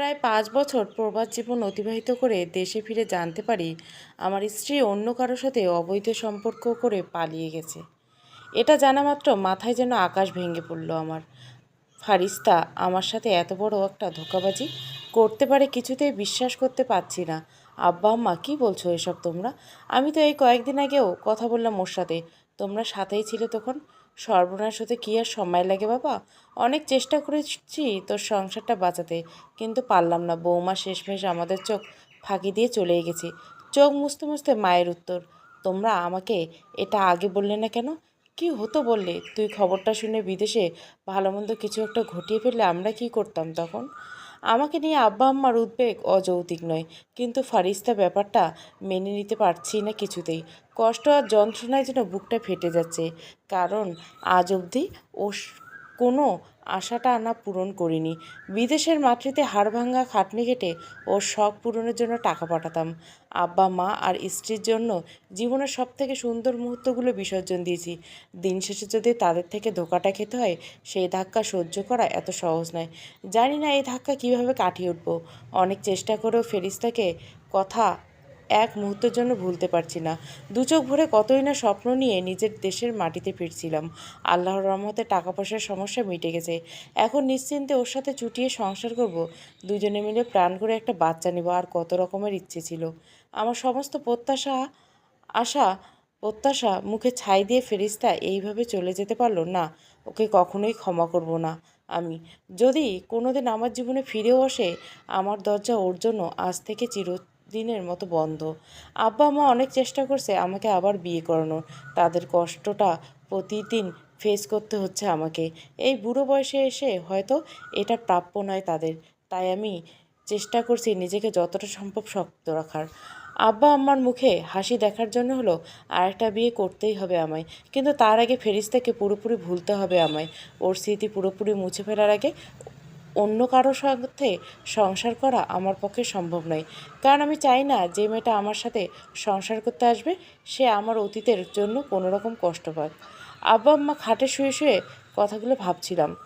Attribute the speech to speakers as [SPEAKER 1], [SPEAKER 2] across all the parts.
[SPEAKER 1] প্রায় পাঁচ বছর প্রবাস জীবন অতিবাহিত করে দেশে ফিরে জানতে পারি, আমার স্ত্রী অন্য কারোর সাথে অবৈধ সম্পর্ক করে পালিয়ে গেছে। এটা জানা মাত্র মাথায় যেন আকাশ ভেঙে পড়ল আমার। ফারিস্তা, আমার সাথে এত বড় একটা ধোকাবাজি করতে পারে কিছুতেই বিশ্বাস করতে পারছি না। আব্বা, আম্মা, কী বলছো এসব তোমরা? আমি তো এই কয়েকদিন আগেও কথা বললাম ওর সাথে। তোমরা সাথেই ছিলে তখন? সর্বনাশ হতে কী আর সময় লাগে বাবা? অনেক চেষ্টা করেছি তোর সংসারটা বাঁচাতে, কিন্তু পারলাম না। বৌমা শেষমেশ আমাদের চোখ ফাঁকি দিয়ে চলে গেছে। চোখ মুছতে মুছতে মায়ের উত্তর, তোমরা আমাকে এটা আগে বললে না কেন? কি হতো বললে? তুই খবরটা শুনে বিদেশে ভালো মন্দ কিছু একটা ঘটিয়ে ফেললে আমরা কি করতাম তখন? আমাকে নিয়ে আব্বা আম্মার উদ্বেগ অযৌক্তিক নয়, কিন্তু ফারিস্তা ব্যাপারটা মেনে নিতে পারছি না কিছুতেই। কষ্ট আর যন্ত্রণায় যেন বুকটা ফেটে যাচ্ছে, কারণ আজ অবধি ও কোনো আশাটা আনা পূরণ করিনি। বিদেশের মাতৃতে হাড়ভাঙ্গা খাটনি কেটে ওর শখ পূরণের জন্য টাকা পাঠাতাম। আব্বা, মা আর স্ত্রীর জন্য জীবনের সব থেকে সুন্দর মুহূর্তগুলো বিসর্জন দিয়েছি। দিন শেষে যদি তাদের থেকে ধোকাটা খেতে হয়, সেই ধাক্কা সহ্য করা এত সহজ নয়। জানি না এই ধাক্কা কীভাবে কাটিয়ে উঠবো। অনেক চেষ্টা করেও ফেরিস্তাকে কথা এক মুহূর্তের জন্য ভুলতে পারছি না। দু চোখ ভরে কতই না স্বপ্ন নিয়ে নিজের দেশের মাটিতে ফিরছিলাম। আল্লাহর রহমতে টাকা পয়সার সমস্যা মিটে গেছে। এখন নিশ্চিন্তে ওর সাথে চুটিয়ে সংসার করব। দুজনে মিলে প্রাণ করে একটা বাচ্চা নেব, আর কত রকমের ইচ্ছে ছিল। আমার সমস্ত প্রত্যাশা, আশা, প্রত্যাশা মুখে ছাই দিয়ে ফেরিস্তা এইভাবে চলে যেতে পারল না, ওকে কখনোই ক্ষমা করব না আমি। যদি কোনোদিন আমার জীবনে ফিরেও আসে, আমার দরজা ওর জন্য আজ থেকে চিরদিনের মতো বন্ধ। আব্বা মা অনেক চেষ্টা করছে আমাকে আবার বিয়ে করানোর তাদের কষ্টটা প্রতিদিন ফেস করতে হচ্ছে আমাকে। এই বুড়ো বয়সে এসে হয়তো এটা প্রাপ্য নয় তাদের। তাই আমি চেষ্টা করছি নিজেকে যতটা সম্ভব শক্ত রাখার। আব্বা আম্মার মুখে হাসি দেখার জন্য হলো আরেকটা বিয়ে করতেই হবে আমায়। কিন্তু তার আগে ফেরিস্তাকে পুরোপুরি ভুলতে হবে আমায়। ওর স্মৃতি পুরোপুরি মুছে ফেলার আগে অন্য কারোর সাথে সংসার করা আমার পক্ষে সম্ভব নয়। কারণ আমি চাই না যে মেয়েটা আমার সাথে সংসার করতে আসবে, সে আমার অতীতের জন্য কোনো রকম কষ্ট পাক। আব্বা আম্মা খাটে শুয়ে শুয়ে কথাগুলো ভাবছিলাম,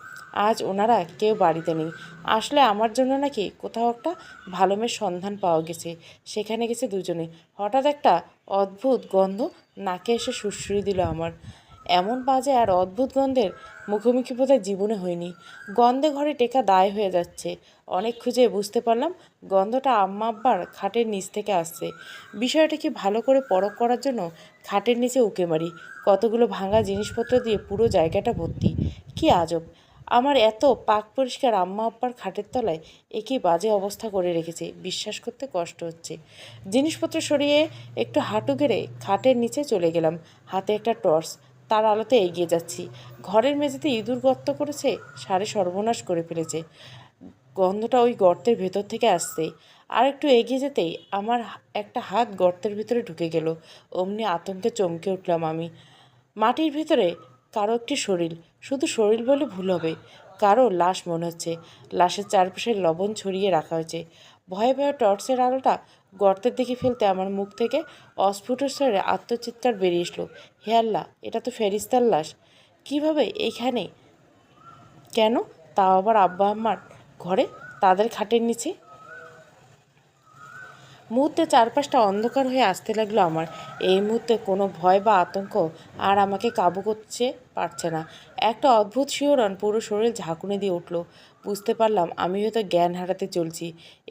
[SPEAKER 1] আজ ওনারা কেউ বাড়িতে নেই। আসলে আমার জন্য নাকি কোথাও একটা ভালো মেয়ের সন্ধান পাওয়া গেছে, সেখানে গেছে দুজনে। হঠাৎ একটা অদ্ভুত গন্ধ নাকে এসে সুরসুরি দিল আমার। এমন বাজে আর অদ্ভুত গন্ধের মুখোমুখি বোধহয় জীবনে হয়নি। গন্ধে ঘরে টেকা দায় হয়ে যাচ্ছে। অনেক খুঁজে বুঝতে পারলাম গন্ধটা আম্মা আব্বার খাটের নিচ থেকে আসছে। বিষয়টা কি ভালো করে পরখ করার জন্য খাটের নিচে উকে মারি? কতগুলো ভাঙা জিনিসপত্র দিয়ে পুরো জায়গাটা ভর্তি? কি আজব! আমার এত পাক পরিষ্কার আম্মা আব্বার খাটের তলায় একই বাজে অবস্থা করে রেখেছে। বিশ্বাস করতে কষ্ট হচ্ছে। জিনিসপত্র সরিয়ে একটু হাঁটু গেড়ে খাটের নিচে চলে গেলাম। হাতে একটা টর্চ। তার আলোতে এগিয়ে যাচ্ছি। ঘরের মেঝেতে ইঁদুর গর্ত করেছে, সারে সর্বনাশ করে ফেলেছে। গন্ধটা ওই গর্তের ভেতর থেকে আসছে। আর একটু এগিয়ে যেতেই আমার একটা হাত গর্তের ভিতরে ঢুকে গেল। অমনি আতঙ্কে চমকে উঠলাম আমি। মাটির ভিতরে কারও একটি শরীর, শুধু শরীর বলে ভুল হবে। কারও লাশ মনে হচ্ছে। লাশের চারপাশে লবণ ছড়িয়ে রাখা হয়েছে। ভয়ে ভয়ে টর্চের আলোটা গর্তের দিকে ফেলতে আমার মুখ থেকে অস্ফুট স্তরে আত্মচিৎকার বেরিয়ে এসলো হে আল্লাহ, এটা তো ফেরিস্তার লাশ। কীভাবে এইখানে? কেন? তাও আবার আব্বা আম্মার ঘরে? তাদের খাটের নিচে? মুহূর্তে চারপাশটা অন্ধকার হয়ে আসতে লাগল আমার। এই মুহূর্তে কোনো ভয় বা আতঙ্ক আর আমাকে কাবু করতে পারছে না। একটা অদ্ভুত শিহরণ পুরো শরীর ঝাঁকুনি দিয়ে উঠল। বুঝতে পারলাম আমি হয়তো জ্ঞান হারাতে চলছি।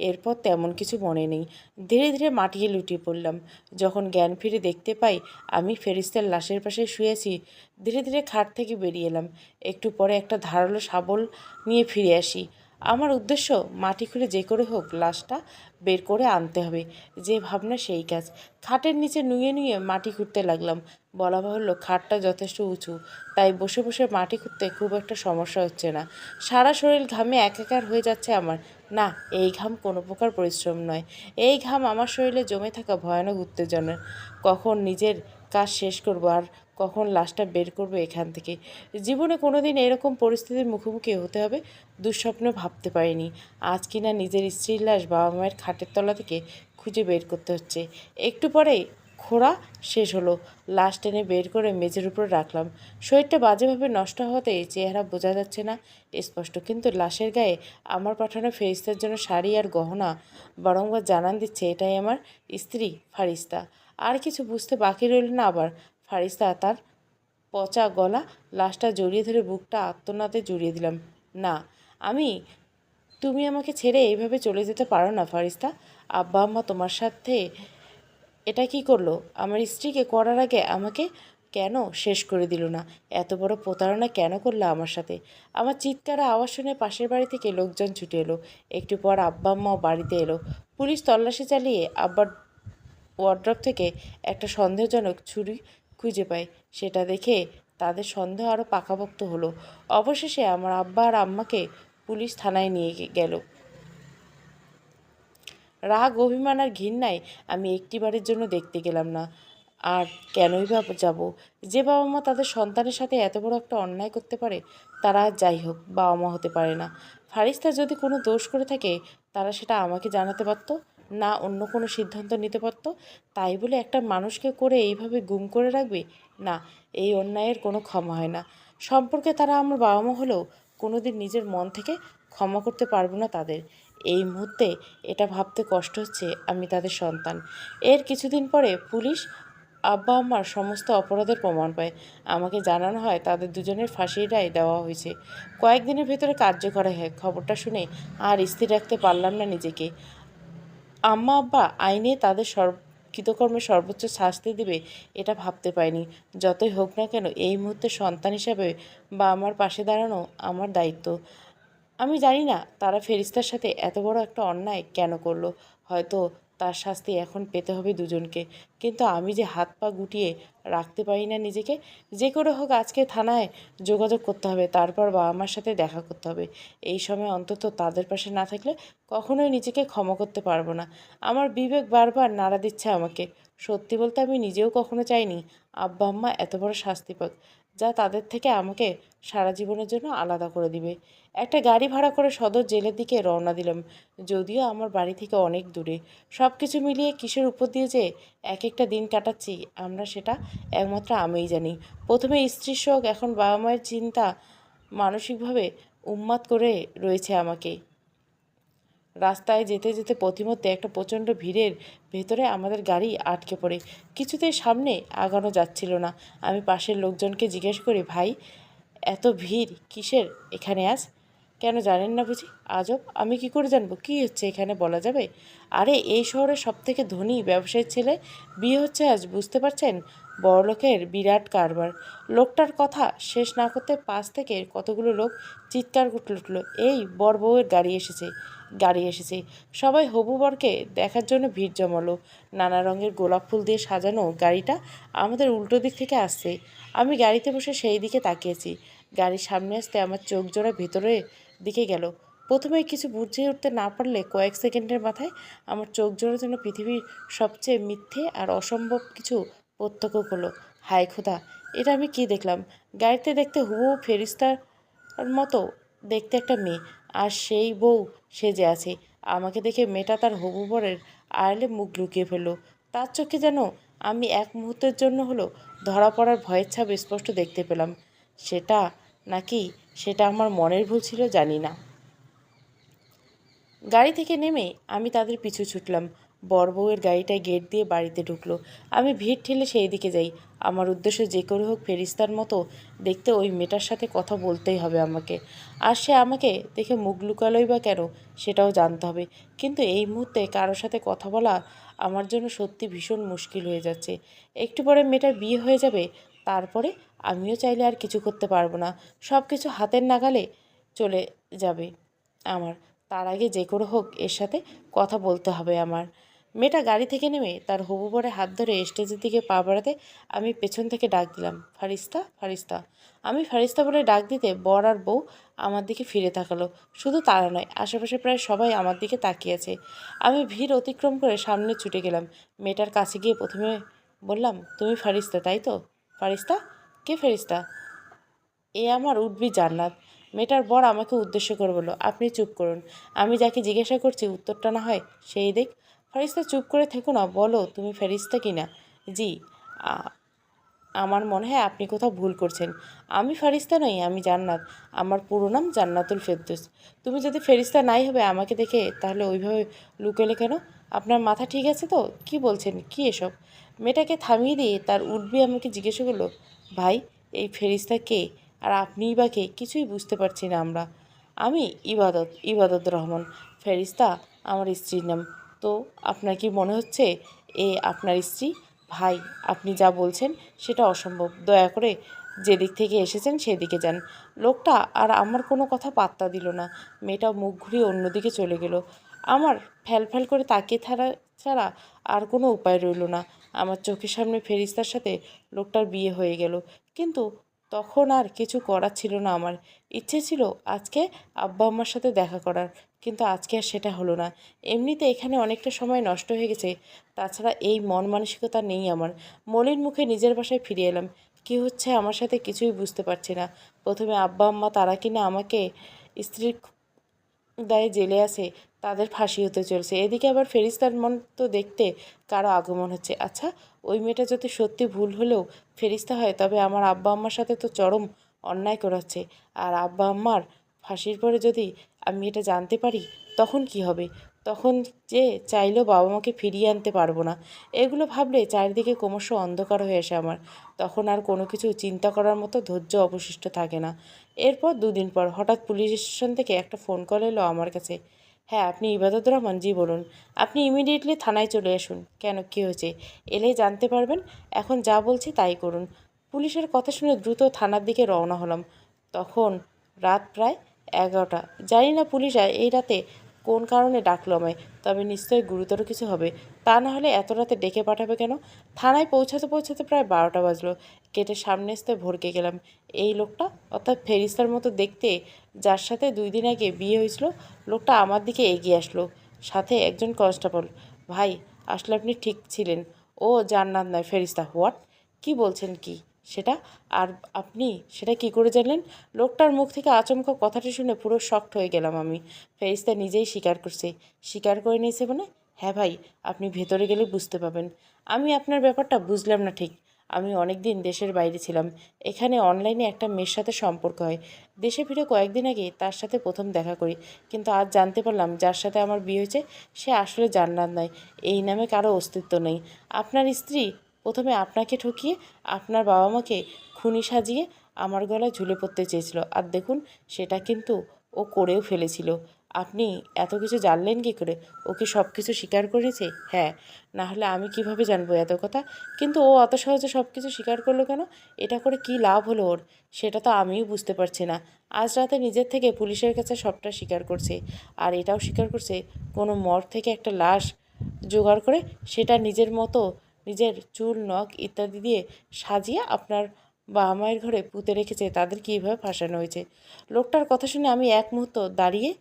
[SPEAKER 1] এরপর তেমন কিছু মনে নেই। ধীরে ধীরে মাটিয়ে লুটিয়ে পড়লাম। যখন জ্ঞান ফিরে দেখতে পাই, আমি ফেরিস্তার লাশের পাশে শুয়েছি ধীরে ধীরে খাট থেকে বেরিয়ে এলাম। একটু পরে একটা ধারালো শাবল নিয়ে ফিরে আসি। আমার উদ্দেশ্য মাটি খুঁড়ে যে করে হোক লাশটা বের করে আনতে হবে। যে ভাবনা সেই কাজ। খাটের নিচে নুয়ে নুয়ে মাটি খুঁড়তে লাগলাম। বলা বাহুল্য খাটটা যথেষ্ট উঁচু। তাই বসে বসে মাটি খুঁড়তে খুব একটা সমস্যা হচ্ছে না। সারা শরীর ঘামে একাকার হয়ে যাচ্ছে আমার। না, এই ঘাম কোনো প্রকার পরিশ্রম নয়। এই ঘাম আমার শরীরে জমে থাকা ভয়ানক উত্তেজনা কখন নিজের কাজ শেষ করব আর কখন লাশটা বের করব এখান থেকে। জীবনে কোনো দিন এরকম পরিস্থিতির মুখোমুখি হতে হবে, দুঃস্বপ্ন ভাবতে পারিনি। আজ কিনা নিজের স্ত্রীর লাশ বাবা মায়ের খাটের তলা থেকে খুঁজে বের করতে হচ্ছে। একটু পরেই খোঁড়া শেষ হলো। লাশ টেনে বের করে মেঝের উপর রাখলাম। শরীরটা বাজেভাবে নষ্ট হওয়াতে চেহারা বোঝা যাচ্ছে না। স্পষ্ট, কিন্তু লাশের গায়ে আমার পাঠানো ফেরিস্তার জন্য শাড়ি আর গহনা বরংবার জানান দিচ্ছে, এটাই আমার স্ত্রী, ফারিস্তা। আর কিছু বুঝতে বাকি রইল না আবার। ফারিস্তা তার পচা গলা লাশটা জড়িয়ে ধরে বুকটা আত্মনাতে জড়িয়ে দিলাম। না, আমি, তুমি আমাকে ছেড়ে এইভাবে চলে যেতে পারো না ফারিস্তা। আব্বা আম্মা তোমার সাথে এটা কি করল? আমার স্ত্রীকে করার আগে আমাকে কেন শেষ করে দিল না? এত বড় প্রতারণা কেন করল আমার সাথে? আমার চিৎকার আওয়াজ শুনে পাশের বাড়ি থেকে লোকজন ছুটে এলো। একটু পর আব্বা আম্মাও বাড়িতে এলো। পুলিশ তল্লাশি চালিয়ে আব্বার ওয়ার্ড্রপ থেকে একটা সন্দেহজনক ছুরি খুঁজে পাই। সেটা দেখে তাদের সন্দেহ আরও পাকাপোক্ত হলো। অবশেষে আমার আব্বা আর আম্মাকে পুলিশ থানায় নিয়ে গেল। রাগ, অভিমান আর ঘৃণায় আমি একটিবারের জন্য দেখতে গেলাম না। আর কেনই বা যাব? যে বাবা মা তাদের সন্তানের সাথে এত বড় একটা অন্যায় করতে পারে, তারা যাই হোক বাবা মা হতে পারে না। ফারিস্তা যদি কোনো দোষ করে থাকে, তারা সেটা আমাকে জানাতে পারতো? না অন্য কোনো সিদ্ধান্ত নিতে পারতো? তাই বলে একটা মানুষকে করে এইভাবে গুম করে রাখবে? না, এই অন্যায়ের কোনো ক্ষমা হয় না। সম্পর্কে তারা আমার বাবা মা হলেও কোনোদিন নিজের মন থেকে ক্ষমা করতে পারব না তাদের। এই মুহূর্তে এটা ভাবতে কষ্ট হচ্ছে আমি তাদের সন্তান। এর কিছুদিন পরে পুলিশ আব্বা আম্মার সমস্ত অপরাধের প্রমাণ পায়। আমাকে জানানো হয় তাদের দুজনের ফাঁসির রায় দেওয়া হয়েছে। কয়েকদিনের ভেতরে কার্যকর হয়। খবরটা শুনে আর স্থির রাখতে পারলাম না নিজেকে। আম্মা আব্বা আইনে তাদের সর্ব কৃতকর্মে সর্বোচ্চ শাস্তি দিবে, এটা ভাবতে পাইনি যতই হোক না কেন, এই মুহূর্তে সন্তান হিসাবে বা আমার পাশে দাঁড়ানো আমার দায়িত্ব। আমি জানি না তারা ফেরিস্তার সাথে এত বড় একটা অন্যায় কেন করল। হয়তো তার শাস্তি এখন পেতে হবে দুজনকে। কিন্তু আমি যে হাত পা গুটিয়ে রাখতে পারি না নিজেকে, যে করে হোক আজকে থানায় যোগাযোগ করতে হবে, তারপর বাবা মার সাথে দেখা করতে হবে। এই সময় অন্তত তাদের পাশে না থাকলে কখনোই নিজেকে ক্ষমা করতে পারব না। আমার বিবেক বারবার নাড়া দিচ্ছে আমাকে। সত্যি বলতে আমি নিজেও কখনো চাইনি আব্বা, আম্মা এত বড় শাস্তি পাক যা তাদের থেকে আমাকে সারা জীবনের জন্য আলাদা করে দিবে। একটা গাড়ি ভাড়া করে সদর জেলের দিকে রওনা দিলাম। যদিও আমার বাড়ি থেকে অনেক দূরে। সব কিছু মিলিয়ে কিসের উপর দিয়ে যে এক একটা দিন কাটাচ্ছি, আমরা সেটা একমাত্র আমিই জানি। প্রথমে স্ত্রীর শোক, এখন বাবা মায়ের চিন্তা মানসিকভাবে উন্মাদ করে রয়েছে আমাকে। রাস্তায় যেতে যেতে পথিমধ্যে একটা প্রচণ্ড ভিড়ের ভেতরে আমাদের গাড়ি আটকে পড়ে। কিছুতেই সামনে আগানো যাচ্ছিল না। আমি পাশের লোকজনকে জিজ্ঞেস করি, ভাই, এত ভিড় কিসের এখানে আজ? কেন জানেন না বুঝি, আজব, আমি কি করে জানব? কী হচ্ছে এখানে বলা যাবে? আরে, এই শহরের সব থেকে ধনী ব্যবসায়ীর ছেলে বিয়ে হচ্ছে আজ, বুঝতে পারছেন? বড়লোকের বিরাট কারবার। লোকটার কথা শেষ না করতে পাশ থেকে কতগুলো লোক চিৎকার উঠল এই বর বউয়ের গাড়ি এসেছে গাড়ি এসেছে। সবাই হবু বরকে দেখার জন্য ভিড় জমালো। নানা রঙের গোলাপ ফুল দিয়ে সাজানো গাড়িটা আমাদের উল্টো দিক থেকে আসছে। আমি গাড়িতে বসে সেই দিকে তাকিয়েছি। গাড়ির সামনে আসতে আমার চোখ জোড়া ভেতরে দিকে গেল। প্রথমে কিছু বুঝে উঠতে না পারলে কয়েক সেকেন্ডের মাথায় আমার চোখ জোড়া যেন পৃথিবীর সবচেয়ে মিথ্যে আর অসম্ভব কিছু প্রত্যক্ষ করল, হায় খোদা, এটা আমি কি দেখলাম? গাড়িতে দেখতে হুবহু ফেরিস্তার মতো দেখতে একটা মেয়ে, আর সেই বউ সেজে আছে। আমাকে দেখে মেয়েটা তার হবু বরের আড়ালে মুখ লুকিয়ে ফেলল। তার চোখে যেন আমি এক মুহূর্তের জন্য হলো ধরা পড়ার ভয়ের ছাপ স্পষ্ট দেখতে পেলাম। সেটা নাকি সেটা আমার মনের ভুল ছিল জানি না। গাড়ি থেকে নেমে আমি তাদের পিছু ছুটলাম। বউয়ের গাড়িটায় গেট দিয়ে বাড়িতে ঢুকলো। আমি ভিড় ঠেলে সেই দিকে যাই। আমার উদ্দেশ্য যে করে হোক ফেরিস্তার মতো দেখতে ওই মেয়েটার সাথে কথা বলতেই হবে আমাকে। আর সে আমাকে দেখে মুখ লুকালোই বা কেন সেটাও জানতে হবে। কিন্তু এই মুহূর্তে কারোর সাথে কথা বলা আমার জন্য সত্যি ভীষণ মুশকিল হয়ে যাচ্ছে। একটু পরে মেয়েটার বিয়ে হয়ে যাবে, তারপরে আমিও চাইলে আর কিছু করতে পারব না। সব কিছু হাতের নাগালে চলে যাবে আমার। তার আগে যে করে হোক এর সাথে কথা বলতে হবে আমার। মেয়েটা গাড়ি থেকে নেমে তার হবু বরে হাত ধরে স্টেজের দিকে পা বাড়াতে আমি পেছন থেকে ডাক দিলাম, ফারিস্তা ফারিস্তা। আমি ফারিস্তা বলে ডাক দিতে বর আর বউ আমার দিকে ফিরে তাকালো। শুধু তারা নয়, আশেপাশে প্রায় সবাই আমার দিকে তাকিয়ে আছে। আমি ভিড় অতিক্রম করে সামনে ছুটে গেলাম। মেয়েটার কাছে গিয়ে প্রথমে বললাম, তুমি ফারিস্তা, তাই তো? ফারিস্তা? কে ফেরিস্তা? এ আমার উঠবি জান্নাত। মেয়েটার বর আমাকে উদ্দেশ্য করে বলল, আপনি চুপ করুন। আমি যাকে জিজ্ঞাসা করছি উত্তরটা না হয় সেই দেখ। ফারিস্তা চুপ করে থেকো না, বলো তুমি ফেরিস্তা কি না জি আমার মনে হয় আপনি কোথাও ভুল করছেন। আমি ফারিস্তা নই, আমি জান্নাত। আমার পুরো নাম জান্নাতুল ফেরদৌস। তুমি যদি ফেরিস্তা নাই হবে আমাকে দেখে, তাহলে ওইভাবে লুকেলে কেন? আপনার মাথা ঠিক আছে তো? কি বলছেন? কি এসব? মেয়েটাকে থামিয়ে দিয়ে তার উঠবি আমাকে জিজ্ঞেস করল, ভাই, এই ফেরিস্তা কে? আর আপনিই বা কে? কিছুই বুঝতে পারছি না আমরা। আমি ইবাদত ইবাদত রহমান। ফেরিস্তা আমার স্ত্রীর নাম তো আপনার কি মনে হচ্ছে? এ আপনার স্ত্রী? ভাই, আপনি যা বলছেন সেটা অসম্ভব। দয়া করে যেদিক থেকে এসেছেন সেদিকে যান। লোকটা আর আমার কোনো কথা পাত্তা দিল না। মেয়েটা মুখ ঘুরিয়ে অন্যদিকে চলে গেল। আমার ফ্যাল ফ্যাল করে তাকিয়ে থাকা ছাড়া আর কোনো উপায় রইল না। আমার চোখের সামনে ফেরিস্তার সাথে লোকটার বিয়ে হয়ে গেল। কিন্তু তখন আর কিছু করার ছিল না আমার। ইচ্ছে ছিল আজকে আব্বা আম্মার সাথে দেখা করার। কিন্তু আজকে আর সেটা হলো না। এমনিতে এখানে অনেকটা সময় নষ্ট হয়ে গেছে। তাছাড়া এই মন মানসিকতা নেই আমার। মলিন মুখে নিজের বাসায় ফিরে এলাম। কি হচ্ছে আমার সাথে কিছুই বুঝতে পারছি না। প্রথমে আব্বা, আম্মা তারা কিনা আমাকে স্ত্রীর দায়ে জেলে আছে, তাদের ফাঁসি হতে চলছে। এদিকে আবার ফেরিস্তার মন তো দেখতে কারও আগমন হচ্ছে। আচ্ছা ওই মেয়েটা যদি সত্যি ভুল হলেও ফেরিস্তা হয়, তবে আমার আব্বা, আম্মার সাথে তো চরম অন্যায় করাচ্ছে আর আব্বা, আম্মার ফাঁসির পরে যদি আমি এটা জানতে পারি? তখন কি হবে? তখন যে চাইলেও বাবা মাকে ফিরিয়ে আনতে পারব না। এগুলো ভাবলে চারিদিকে ক্রমশ অন্ধকার হয়ে আসে আমার। তখন আর কোনো কিছু চিন্তা করার মতো ধৈর্য অবশিষ্ট থাকে না। এরপর দুদিন পর হঠাৎ পুলিশ স্টেশন থেকে একটা ফোন কল এলো আমার কাছে। হ্যাঁ আপনি ইবাদত রহমান, জি বলুন। আপনি ইমিডিয়েটলি থানায় চলে আসুন। কেন, কী হয়েছে? এলেই জানতে পারবেন। এখন যা বলছি তাই করুন। পুলিশের কথা শুনে দ্রুত থানার দিকে রওনা হলাম। তখন রাত প্রায় এগারোটা। জানি না পুলিশ এই রাতে কোন কারণে ডাকলো আমায়, তবে নিশ্চয়ই গুরুতর কিছু হবে। তা না হলে এত রাতে ডেকে পাঠাবে কেন? থানায় পৌঁছাতে পৌঁছাতে প্রায় বারোটা বাজলো। গেটের সামনে আসতে ভরকে গেলাম। এই লোকটা, অর্থাৎ ফেরিস্তার মতো দেখতে, যার সাথে দুই দিন আগে বিয়ে হয়েছিল, লোকটা আমার দিকে এগিয়ে আসলো। সাথে একজন কনস্টেবল। ভাই, আসলে আপনি ঠিক ছিলেন। ও জান্নাত নয় ফেরিস্তা। হোয়াট? কি বলছেন কি? সেটা আর আপনি সেটা কি করে জানলেন? লোকটার মুখ থেকে আচমকা কথাটি শুনে পুরো শক্ট হয়ে গেলাম আমি। ফেরিস্তা নিজেই স্বীকার করছে। স্বীকার করে নিয়েছে মানে? হ্যাঁ ভাই, আপনি ভেতরে গেলে বুঝতে পাবেন। আমি আপনার ব্যাপারটা বুঝলাম না ঠিক। আমি অনেক দিন দেশের বাইরে ছিলাম। এখানে অনলাইনে একটা মেয়ের সাথে সম্পর্ক হয়। দেশে ফিরে কয়েকদিন আগে তার সাথে প্রথম দেখা করি। কিন্তু আজ জানতে পারলাম যার সাথে আমার বিয়ে হয়েছে, সে আসলে জান্নাত নয়। এই নামে কারও অস্তিত্ব নেই। আপনার স্ত্রী প্রথমে আপনাকে ঠকিয়ে আপনার বাবা মাকে খুনি সাজিয়ে আমার গলায় ঝুলে পড়তে চেয়েছিল। আর দেখুন, সেটা কিন্তু ও করেও ফেলেছিল। আপনি এত কিছু জানলেন কী করে? ও কি সব কিছু স্বীকার করেছে? হ্যাঁ। না হলে আমি কীভাবে জানব এত কথা? কিন্তু ও অত সহজে সব কিছু স্বীকার করল কেন? এটা করে কি লাভ হলো ওর? সেটা তো আমিও বুঝতে পারছি না। আজ রাতে নিজের থেকে পুলিশের কাছে সবটা স্বীকার করছে। আর এটাও স্বীকার করছে, কোনো মর্গ থেকে একটা লাশ জোগাড় করে সেটা নিজের মতো নিজের চুল, নখ ইত্যাদি দিয়ে সাজিয়ে আপনার বাবা মায়ের ঘরে পুঁতে রেখেছে। তাদের কীভাবে ফাঁসানো হয়েছে? লোকটার কথা শুনে আমি এক মুহূর্ত দাঁড়িয়ে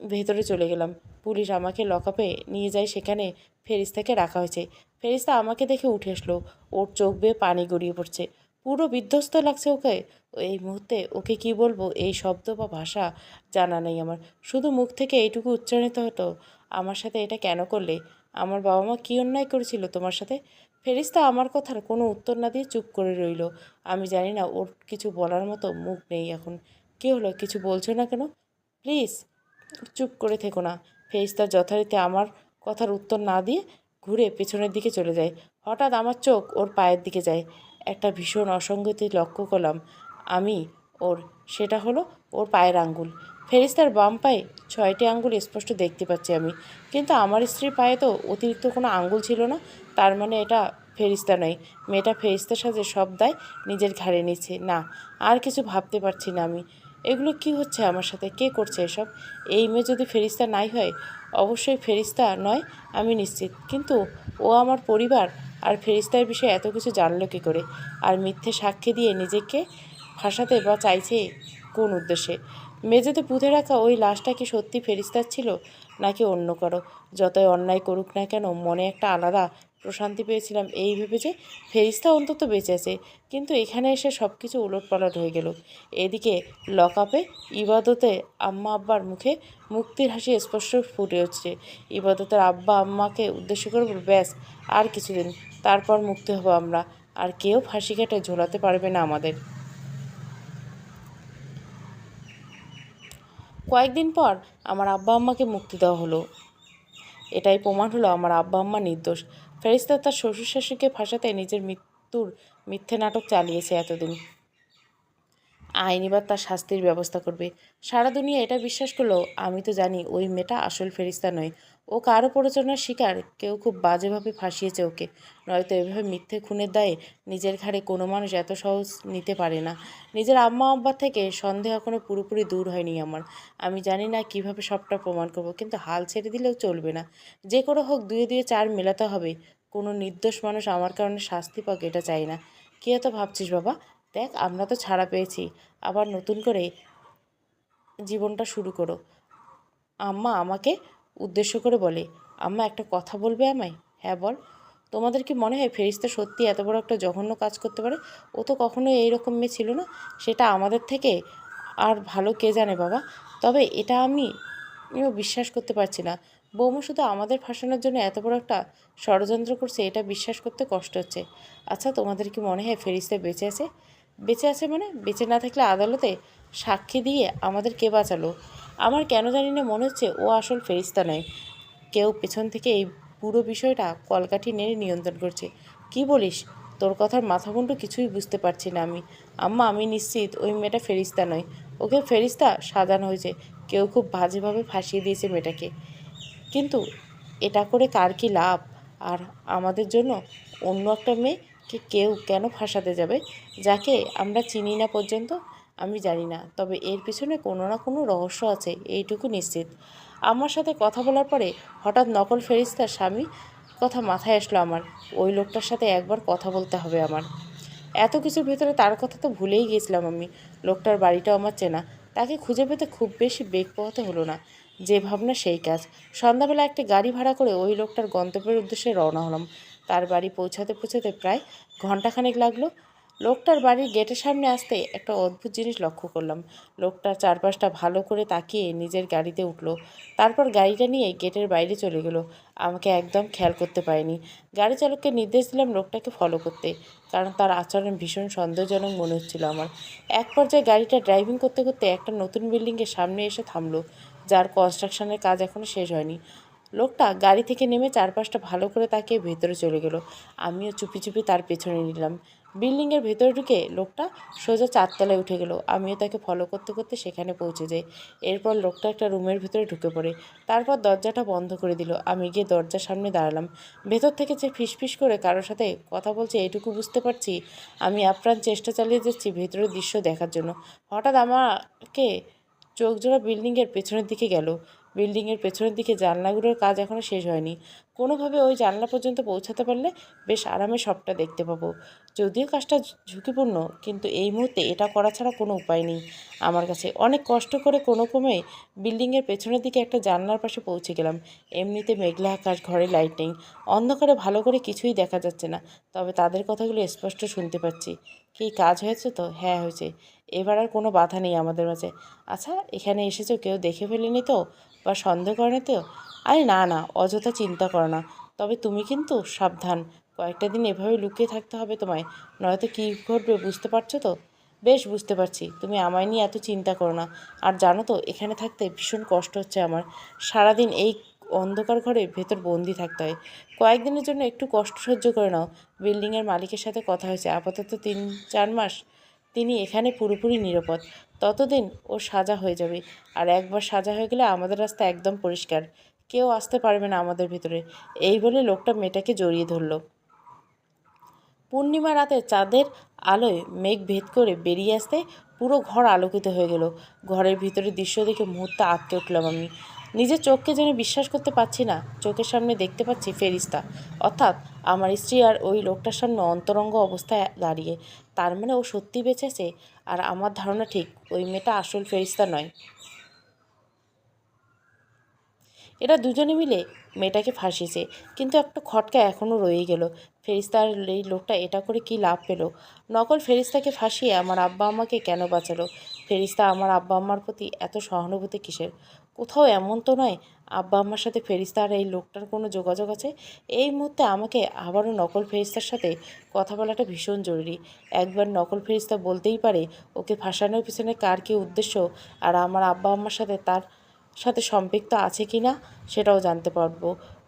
[SPEAKER 1] ভেতরে চলে গেলাম। পুলিশ আমাকে লকআপে নিয়ে যায়, সেখানে ফেরিস্তাকে রাখা হয়েছে। ফেরিস্তা আমাকে দেখে উঠে আসলো। ওর চোখ বেয়ে পানি গড়িয়ে পড়ছে। পুরো বিধ্বস্ত লাগছে ওকে। এই মুহূর্তে ওকে কি বলব? এই শব্দ বা ভাষা জানা নেই আমার। শুধু মুখ থেকে এইটুকু উচ্চারিত হতো, আমার সাথে এটা কেন করলে? আমার বাবা মা কী অন্যায় করেছিল তোমার সাথে? ফেরিস্তা আমার কথার কোনো উত্তর না দিয়ে চুপ করে রইল। আমি জানি না, ওর কিছু বলার মতো মুখ নেই এখন। কী হলো, কিছু বলছো না কেন? প্লিজ, চুপ করে থেকো না। ফেরিস্তা যথারীতি আমার কথার উত্তর না দিয়ে ঘুরে পেছনের দিকে চলে যায়। হঠাৎ আমার চোখ ওর পায়ের দিকে যায়। একটা ভীষণ অসঙ্গতি লক্ষ্য করলাম আমি ওর। সেটা হলো ওর পায়ের আঙ্গুল। ফেরিস্তার বাম পায়ে ছয়টি আঙ্গুল স্পষ্ট দেখতে পাচ্ছি আমি। কিন্তু আমার স্ত্রীর পায়ে তো অতিরিক্ত কোনো আঙ্গুল ছিল না, তার মানে এটা ফেরিস্তা নয়। মেয়েটা ফেরিস্তার সাথে সব দায় নিজের ঘাড়ে নিচ্ছে। না, আর কিছু ভাবতে পারছি না আমি। এগুলো কি হচ্ছে আমার সাথে? কে করছে এসব? এই মেয়ে যদি ফেরিস্তা নাই হয়, অবশ্যই ফেরিস্তা নয়, আমি নিশ্চিত। কিন্তু ও আমার পরিবার, আর ফেরিস্তার বিষয়ে এত কিছু জানলো কী করে? আর মিথ্যে সাক্ষী দিয়ে নিজেকে ফাঁসাতে বা চাইছে কোন উদ্দেশ্যে? মেঝেতে পুঁতে রাখা ওই লাশটা কি সত্যি ফেরিস্তার ছিল, নাকি অন্য কারও? যতই অন্যায় করুক না কেন, মনে একটা আলাদা প্রশান্তি পেয়েছিলাম এই ভেবে যে ফেরিস্তা অন্তত বেঁচে আছে। কিন্তু এখানে এসে সব কিছু উলটপালট হয়ে গেল। এদিকে লকআপে ইবাদতে আম্মা আব্বার মুখে মুক্তির হাসি স্পষ্ট ফুটে উঠছে। ইবাদতের আব্বা আম্মাকে উদ্দেশ্য করে ব্যাস, আর কিছুদিন, তারপর মুক্তি হব আমরা। আর কেউ ফাঁসি কেটে ঝোলাতে পারবে না আমাদের। কয়েকদিন পর আমার আব্বা আম্মাকে মুক্তি দেওয়া হলো। এটাই প্রমাণ হলো আমার আব্বা আম্মা নির্দোষ। ফেরিস্তা তার শ্বশুর শাশুড়িকে ফাঁসাতে নিজের মৃত্যুর মিথ্যে নাটক চালিয়েছে এতদিন। আইন এবার তার শাস্তির ব্যবস্থা করবে। সারা দুনিয়া এটা বিশ্বাস করল, আমি তো জানি ওই মেয়েটা আসল ফেরিস্তা নয়। ও কারও প্ররোচনার শিকার? কেউ খুব বাজেভাবে ফাঁসিয়েছে ওকে। নয়তো এভাবে মিথ্যে খুনের দায়ে নিজের ঘাড়ে কোনো মানুষ এত সহজ নিতে পারে না। নিজের আম্মা আব্বা থেকে সন্দেহ এখনও পুরোপুরি দূর হয়নি আমার। আমি জানি না কীভাবে সবটা প্রমাণ করব, কিন্তু হাল ছেড়ে দিলেও চলবে না। যে করে হোক দুয়ে দুয়ে চার মেলাতে হবে। কোনো নির্দোষ মানুষ আমার কারণে শাস্তি পাক এটা চাই না। কী এত ভাবছিস বাবা? দেখ, আমরা তো ছাড়া পেয়েছি। আবার নতুন করে জীবনটা শুরু করো। আম্মা, আমাকে উদ্দেশ্য করে বলে, আম্মা, একটা কথা বলবে আমায়? হ্যাঁ বল। তোমাদের কি মনে হয় ফেরিস্তা সত্যি এত বড় একটা জঘন্য কাজ করতে পারে? ও তো কখনোই এইরকম মেয়ে ছিল না। সেটা আমাদের থেকে আর ভালো কে জানে, বাবা। তবে এটা আমি বিশ্বাস করতে পারছি না। বৌমা শুধু আমাদের ফাঁসানোর জন্য এত বড় একটা ষড়যন্ত্র করছে, এটা বিশ্বাস করতে কষ্ট হচ্ছে। আচ্ছা তোমাদের কি মনে হয় ফেরিস্তা বেঁচে আছে? বেঁচে আছে মানে? বেঁচে না থাকলে আদালতে সাক্ষী দিয়ে আমাদের কে বাঁচালো? আমার কেন জানি না মনে হচ্ছে ও আসল ফেরিস্তা নয়। কেউ পেছন থেকে এই পুরো বিষয়টা কলকাঠি নেড়ে নিয়ন্ত্রণ করছে। কি বলিস? তোর কথার মাথামুন্ডু কিছুই বুঝতে পারছি না আমি। আম্মা, আমি নিশ্চিত ওই মেয়েটা ফেরিস্তা নয়। ওকে ফেরিস্তা সাজানো হয়েছে। কেউ খুব বাজেভাবে ফাঁসিয়ে দিয়েছে মেয়েটাকে। কিন্তু এটা করে কার কি লাভ? আর আমাদের জন্য অন্য একটা মেয়েকে কেউ কেন ফাঁসাতে যাবে? যাকে আমরা চিনি না পর্যন্ত আমি জানি না, তবে এর পিছনে কোনো না কোনো রহস্য আছে, এইটুকু নিশ্চিত। আমার সাথে কথা বলার পরে হঠাৎ নকল ফেরিস্তার স্বামী কথা মাথায় আসলো আমার। ওই লোকটার সাথে একবার কথা বলতে হবে আমার। এত কিছুর ভেতরে তার কথা তো ভুলেই গিয়েছিলাম আমি। লোকটার বাড়িটাও আমার চেনা। তাকে খুঁজে পেতে খুব বেশি বেগ পোহাতে হলো না। যে ভাবনা সেই কাজ। সন্ধ্যাবেলা একটা গাড়ি ভাড়া করে ওই লোকটার গন্তব্যের উদ্দেশ্যে রওনা হলাম। তার বাড়ি পৌঁছাতে পৌঁছাতে প্রায় ঘন্টাখানেক লাগল। লোকটার বাড়ির গেটের সামনে আসতে একটা অদ্ভুত জিনিস লক্ষ্য করলাম। লোকটার চারপাশটা ভালো করে তাকিয়ে নিজের গাড়িতে উঠল। তারপর গাড়িটা নিয়ে গেটের বাইরে চলে গেল। আমাকে একদম খেয়াল করতে পারেনি। গাড়ি চালককে নির্দেশ দিলাম লোকটাকে ফলো করতে, কারণ তার আচরণ ভীষণ সন্দেহজনক মনে হচ্ছিল আমার। এক পর্যায়ে গাড়িটা ড্রাইভিং করতে করতে একটা নতুন বিল্ডিংয়ের সামনে এসে থামলো, যার কনস্ট্রাকশনের কাজ এখনও শেষ হয়নি। লোকটা গাড়ি থেকে নেমে চারপাশটা ভালো করে তাকিয়ে ভেতরে চলে গেল। আমিও চুপি চুপি তার পেছনে নিলাম। বিল্ডিংয়ের ভেতরে ঢুকে লোকটা সোজা চারতলায় উঠে গেল। আমিও তাকে ফলো করতে করতে সেখানে পৌঁছে যাই। এরপর লোকটা একটা রুমের ভেতরে ঢুকে পড়ে। তারপর দরজাটা বন্ধ করে দিল। আমি গিয়ে দরজার সামনে দাঁড়ালাম। ভেতর থেকে যে ফিসফিস করে কারোর সাথে কথা বলছে এটুকু বুঝতে পারছি আমি আপ্রাণ চেষ্টা চালিয়ে যাচ্ছি ভেতরের দৃশ্য দেখার জন্য। হঠাৎ আমাকে চোখ জোড়া বিল্ডিংয়ের পেছনের দিকে গেল। বিল্ডিংয়ের পেছনের দিকে জানলাগুলোর কাজ এখনও শেষ হয়নি। কোনোভাবে ওই জানলা পর্যন্ত পৌঁছাতে পারলে বেশ আরামে সবটা দেখতে পাবো। যদিও কাজটা ঝুঁকিপূর্ণ, কিন্তু এই মুহূর্তে এটা করা ছাড়া কোনো উপায় নেই। আমার কাছে অনেক কষ্ট করে কোনো ক্রমে বিল্ডিংয়ের পেছনের দিকে একটা জানলার পাশে পৌঁছে গেলাম। এমনিতে মেঘলা আকাশ, ঘরে লাইট, অন্ধকারে ভালো করে কিছুই দেখা যাচ্ছে না, তবে তাদের কথাগুলো স্পষ্ট শুনতে পাচ্ছি। কি কাজ হয়েছে তো? হ্যাঁ হয়েছে। এবার আর কোনো বাধা নেই আমাদের মাঝে। আচ্ছা এখানে এসেছ, কেউ দেখে ফেলেনি তো? বা সন্দেহ করেনি তো? আরে না না, অযথা চিন্তা করো না। তবে তুমি কিন্তু সাবধান। কয়েকটা দিন এভাবে লুকিয়ে থাকতে হবে তোমায়। নয়তো কী ঘটবে বুঝতে পারছ তো? বেশ, বুঝতে পারছি। তুমি আমায় নিয়ে এত চিন্তা করো না। আর জানো তো, এখানে থাকতে ভীষণ কষ্ট হচ্ছে আমার। সারাদিন এই অন্ধকার ঘরে ভেতর বন্দি থাকতে হয়। কয়েকদিনের জন্য একটু কষ্ট সহ্য করে নাও। বিল্ডিংয়ের মালিকের সাথে কথা হয়েছে। আপাতত তিন, চার মাস তিনি এখানে পুরোপুরি নিরাপদ। ততদিন ও সাজা হয়ে যাবে। আর একবার সাজা হয়ে গেলে আমাদের রাস্তা একদম পরিষ্কার। কেউ আসতে পারবে না আমাদের ভিতরে। এই বলে লোকটা মেয়েটাকে জড়িয়ে ধরল। পূর্ণিমা রাতে চাঁদের আলোয় মেঘ ভেদ করে বেরিয়ে আসতে পুরো ঘর আলোকিত হয়ে গেল। ঘরের ভিতরে দৃশ্য দেখে মুহূর্তে আটকে উঠলাম আমি। নিজের চোখকে যেন বিশ্বাস করতে পারছি না, চোখের সামনে দেখতে পাচ্ছি ফেরিস্তা। অর্থাৎ আমার স্ত্রী আর ওই লোকটার সামনে অন্তরঙ্গ অবস্থায় দাঁড়িয়ে। তার মানে ও সত্যি বেঁচেছে? আর আমার ধারণা ঠিক, ওই মেয়েটা আসল ফেরিস্তা নয়। এরা দুজনে মিলে মেয়েটাকে ফাঁসিয়েছে, কিন্তু একটা খটকা এখনও রয়ে গেল। ফেরিস্তার এই লোকটা এটা করে কি লাভ পেল? নকল ফেরিস্তাকে ফাঁসিয়ে আমার আব্বা আমাকে কেন বাঁচালো? ফেরিস্তা আমার আব্বা আম্মার প্রতি এত সহানুভূতি কিসের? কোথাও এমন তো নয়, আব্বা আম্মার সাথে ফেরিস্তা আর এই লোকটার কোনো যোগাযোগ আছে? এই মুহূর্তে আমাকে আবারও নকল ফেরিস্তার সাথে কথা বলাটা ভীষণ জরুরি। একবার নকল ফেরিস্তা বলতেই পারে ওকে ফাঁসানোর পিছনে কার কী উদ্দেশ্য আর আমার আব্বা আম্মার সাথে তার সাথে সম্পৃক্ত আছে কি না সেটাও জানতে পারব।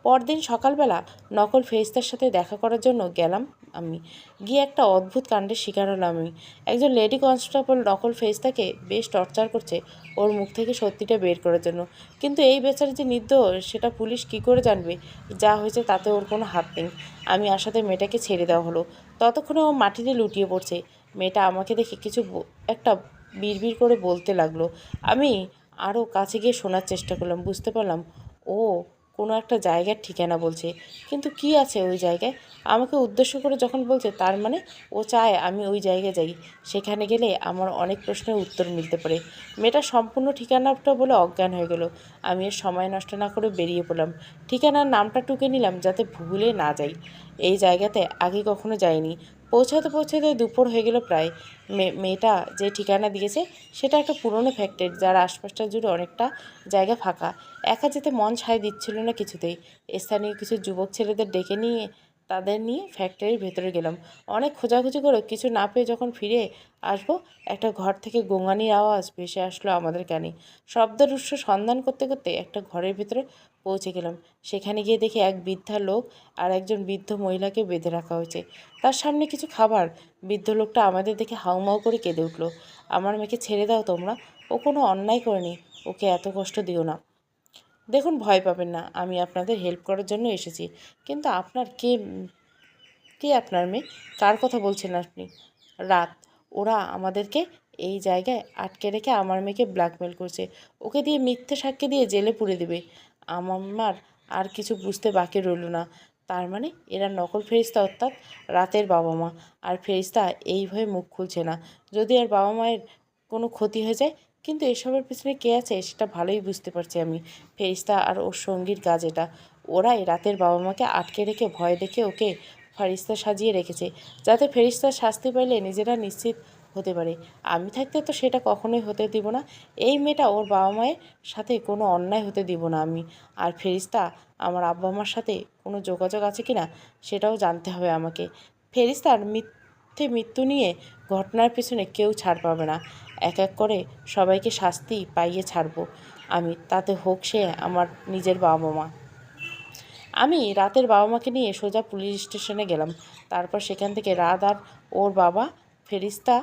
[SPEAKER 1] পরদিন সকালবেলা নকল ফেরিস্তার সাথে দেখা করার জন্য গেলাম আমি। গিয়ে একটা অদ্ভুত কাণ্ডের শিকার হলাম আমি। একজন লেডি কনস্টেবল নকল ফেরিস্তাকে বেশ টর্চার করছে ওর মুখ থেকে সত্যিটা বের করার জন্য। কিন্তু এই বেচারি যে নির্দোষ সেটা পুলিশ কি করে জানবে? যা হয়েছে তাতে ওর কোনো হাত নেই। আমি আসাতে মেয়েটাকে ছেড়ে দেওয়া হলো। ততক্ষণে ও মাটিতে লুটিয়ে পড়ছে। মেয়েটা আমাকে দেখে কিছু একটা বিড়বিড় করে বলতে লাগল। আমি আরও কাছে গিয়ে শোনার চেষ্টা করলাম, বুঝতে পারলাম, ও কোনো একটা জায়গার ঠিকানা বলছে। কিন্তু কি আছে ওই জায়গায়? আমাকে উদ্দেশ্য করে যখন বলছে, তার মানে ও চায় আমি ওই জায়গায় যাই। সেখানে গেলে আমার অনেক প্রশ্নের উত্তর মিলতে পারে। মেয়েটা সম্পূর্ণ ঠিকানাটা বলে অজ্ঞান হয়ে গেল। আমি এর সময় নষ্ট না করে বেরিয়ে পড়লাম। ঠিকানার নামটা টুকে নিলাম যাতে ভুলে না যাই। এই জায়গাতে আগে কখনো যাইনি। পৌঁছাতে পৌঁছাতে দুপুর হয়ে গেল প্রায়। মেয়েটা যে ঠিকানা দিয়েছে, সেটা একটা পুরনো ফ্যাক্টরি যার আশপাশটা জুড়ে অনেকটা জায়গা ফাঁকা। একা যেতে মন ছাই দিচ্ছিল না কিছুতেই। স্থানীয় কিছু যুবক ছেলেদের ডেকে নিয়ে, তাদের নিয়ে ফ্যাক্টরির ভেতরে গেলাম। অনেক খোঁজাখুঁজি করে কিছু না পেয়ে যখন ফিরে আসব, একটা ঘর থেকে গোঙানির আওয়াজ ভেসে আসলো আমাদের কানে। শব্দের উৎস সন্ধান করতে করতে একটা ঘরের ভিতরে পৌঁছে গেলাম। সেখানে গিয়ে দেখি এক বৃদ্ধা লোক আর একজন বৃদ্ধ মহিলাকে বেঁধে রাখা হয়েছে। তার সামনে কিছু খাবার। বৃদ্ধ লোকটা আমাদের দেখে হাউমাউ করে কেঁদে উঠল। আমার মেয়েকে ছেড়ে দাও তোমরা। ও কোনো অন্যায় করেনি। ওকে এত কষ্ট দিও না। দেখুন, ভয় পাবেন না। আমি আপনাদের হেল্প করার জন্য এসেছি। কিন্তু আপনার কে কে আপনার মেয়ে? কার কথা বলছেন আপনি? রাত। ওরা আমাদেরকে এই জায়গায় আটকে রেখে আমার মেয়েকে ব্ল্যাকমেল করছে। ওকে দিয়ে মিথ্যে সাক্ষী দিয়ে জেলে পুরে দেবে। আমার আর কিছু বুঝতে বাকি রইল না। তার মানে এরা নকল ফেরিস্তা অর্থাৎ রাতের বাবা মা। আর ফেরিস্তা এইভাবে মুখ খুলছে না। যদি আর বাবা মায়ের কোনো ক্ষতি হয়ে যায়, কিন্তু এসবের পিছনে কে আছে সেটা ভালোই বুঝতে পারছি আমি। ফেরিস্তা আর ওর সঙ্গীর কাজ এটা। ওরাই রাতের বাবা মাকে আটকে রেখে ভয় দেখে ওকে ফেরিস্তা সাজিয়ে রেখেছে। যাতে ফেরিস্তার শাস্তি পাইলে নিজেরা নিশ্চিত হতে পারে। আমি থাকতে তো সেটা কখনোই হতে দিব না। এই মেয়েটা ওর বাবা মায়ের সাথে কোনো অন্যায় হতে দিব না আমি। আর ফেরিস্তা, আমার আব্বা মার সাথে কোনো যোগাযোগ আছে কি না, সেটাও জানতে হবে আমাকে। ফেরিস্তার মিথ্যে মৃত্যু নিয়ে ঘটনার পিছনে কেউ ছাড় পাবে না। এক এক করে সবাইকে শাস্তি পাইয়ে ছাড়বো। আমি, তাতে হোক সে আমার নিজের বাবা মা। আমি রাতের বাবা মাকে নিয়ে সোজা পুলিশ স্টেশনে গেলাম। তারপর সেখান থেকে রাত আর ওর বাবা, ফেরিস্তা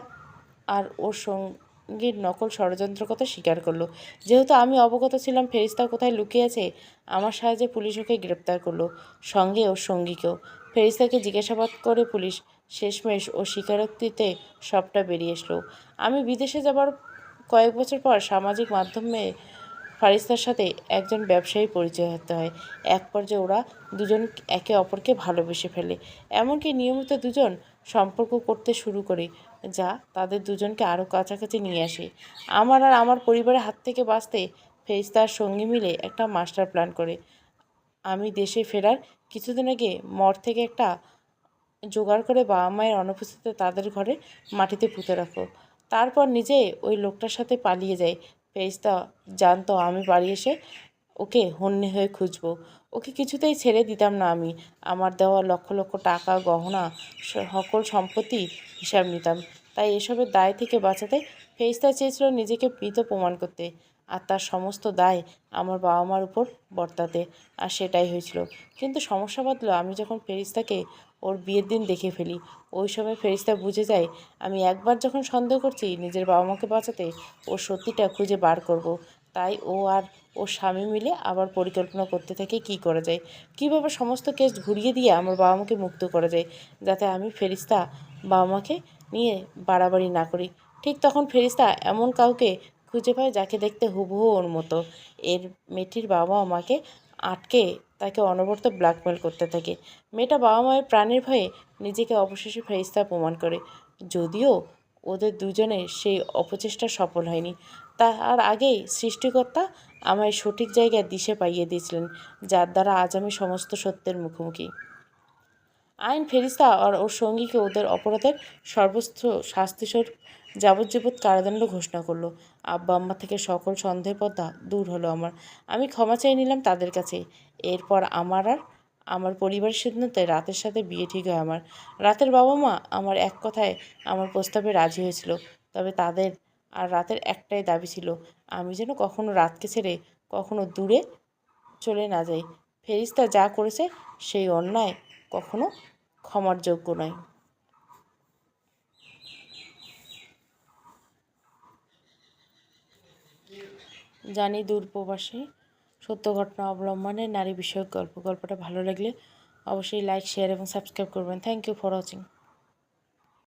[SPEAKER 1] আর ওর সঙ্গীর নকল ষড়যন্ত্র কথা স্বীকার করল। যেহেতু আমি অবগত ছিলাম ফেরিস্তা কোথায় লুকিয়ে আছে, আমার সাহায্যে পুলিশ ওকে গ্রেপ্তার করল, সঙ্গে ওর সঙ্গীকেও। ফেরিস্তাকে জিজ্ঞাসাবাদ করে পুলিশ শেষমেশ ও স্বীকারোক্তিতে সবটা বেরিয়ে আসলো আমি বিদেশে যাবার কয়েক বছর পর সামাজিক মাধ্যমে ফারিস্তার সাথে একজন ব্যবসায়ী পরিচয় হতে হয়। এক পর্যায়ে ওরা দুজন একে অপরকে ভালোবেসে ফেলে। এমনকি নিয়মিত দুজন সম্পর্ক করতে শুরু করে। যা তাদের দুজনকে আরও কাছাকাছি নিয়ে আসে। আমার আর আমার পরিবারের হাত থেকে বাঁচতে ফেরিস্তার সঙ্গী মিলে একটা মাস্টার প্ল্যান করে। আমি দেশে ফেরার কিছুদিন আগে মর থেকে একটা জোগাড় করে বাবা মায়ের অনুপস্থিতিতে তাদের ঘরে মাটিতে পুঁতে রাখো। তারপর নিজে ওই লোকটার সাথে পালিয়ে যায়। ফেরিস্তা জানতো আমি বাড়ি এসে ওকে হন্যে হয়ে খুঁজবো। ওকে কিছুতেই ছেড়ে দিতাম না আমি। আমার দেওয়া লক্ষ লক্ষ টাকা, গহনা সকল সম্পত্তি হিসাব নিতাম। তাই এসবের দায় থেকে বাঁচাতে ফেরিস্তা চেয়েছিল নিজেকে মৃত প্রমাণ করতে। আর তার সমস্ত দায় আমার বাবা মার উপর বর্তাতে। আর সেটাই হয়েছিল। কিন্তু সমস্যা বাঁধলো, আমি যখন ফেরিস্তাকে ওর বিয়ের দিন দেখে ফেলি, ওই সময় ফেরিস্তা বুঝে যায়, আমি একবার যখন সন্দেহ করছি নিজের বাবা মাকে বাঁচাতে ওর সত্যিটা খুঁজে বার করব। তাই ও আর ওর স্বামী মিলে আবার পরিকল্পনা করতে থাকে কি করা যায়। কীভাবে সমস্ত কেস ঘুরিয়ে দিয়ে আমার বাবা মাকে মুক্ত করা যায়, যাতে আমি ফেরিস্তা বাবা মাকে নিয়ে বাড়াবাড়ি না করি। ঠিক তখন ফেরিস্তা এমন কাউকে খুঁজে পায় যাকে দেখতে হুবহু ওর মতো। এর মেয়েটির বাবা মাকে আটকে তাকে অনবরত ব্ল্যাকমেল করতে থাকে। মেয়েটা বাবা মায়ের প্রাণের ভয়ে নিজেকে অবশেষে ফেরিস্তা প্রমাণ করে। যদিও ওদের দুজনের সেই অপচেষ্টা সফল হয়নি। তার আগেই সৃষ্টিকর্তা আমায় সঠিক জায়গায় দিশে পাইয়ে দিয়েছিলেন, যার দ্বারা আজ আমি সমস্ত সত্যের মুখোমুখি। আইন ফেরিস্তা আর ওর সঙ্গীকে ওদের অপরাধের সর্বোচ্চ শাস্তিস্বরূপ যাবজ্জীবত কারাদণ্ড ঘোষণা করল। আব্বা আম্মা থেকে সকল সন্দেহের পর্দা দূর হলো আমার। আমি ক্ষমা চাই নিলাম তাদের কাছে। এরপর আমার আর আমার পরিবারের সিদ্ধান্তে রাতের সাথে বিয়ে ঠিক হয় আমার। রাতের বাবা মা আমার এক কথায় আমার প্রস্তাবে রাজি হয়েছিল, তবে তাদের আর রাতের একটাই দাবি ছিল, আমি যেন কখনো রাতকে ছেড়ে কখনো দূরে চলে না যাই ফেরিস্তা যা করেছে সেই অন্যায় কখনো ক্ষমার যোগ্য নয়। জানি দূর প্রবাসে সত্য ঘটনা অবলম্বনে নারী বিষয়ক গল্প, গল্পটা ভালো লাগলে অবশ্যই লাইক শেয়ার এবং সাবস্ক্রাইব করবেন। Thank you for watching